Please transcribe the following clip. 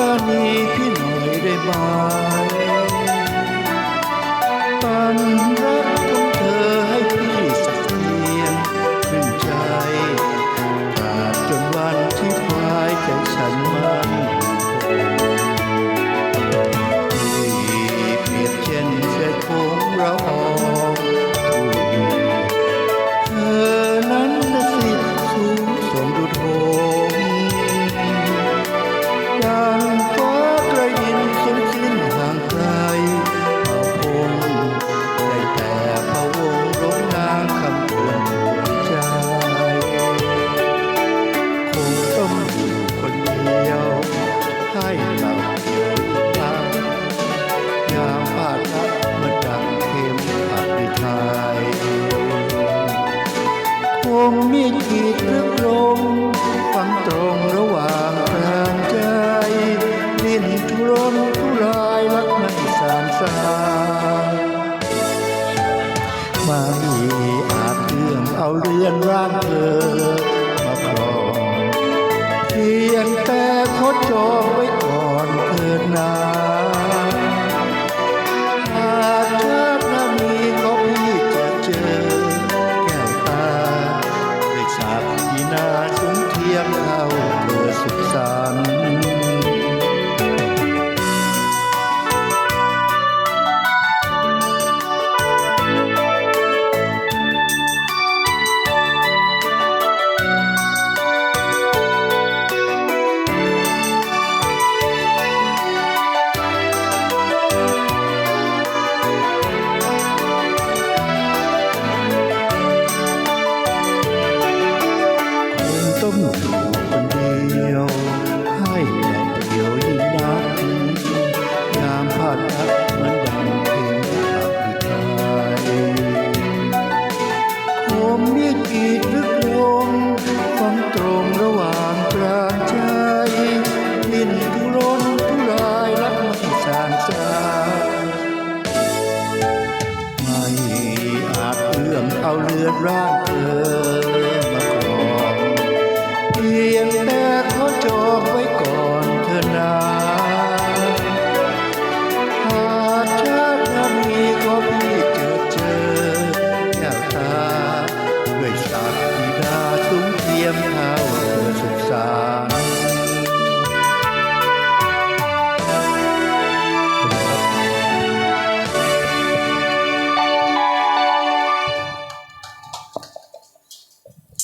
ราณีพี่หน่อยได้ไหมปันรักของเธอให้พี่สักเนียนขึ้นใจตราบจนวันที่พายใจฉันมัน มมีดขีดเรื่องลมความตรงระหว่างกลางใจดิ้นทุรนทุรายรักไม่สานสางมามีอาจเรื่องเอาเรือนร่างเธอมาครอง how did rock her?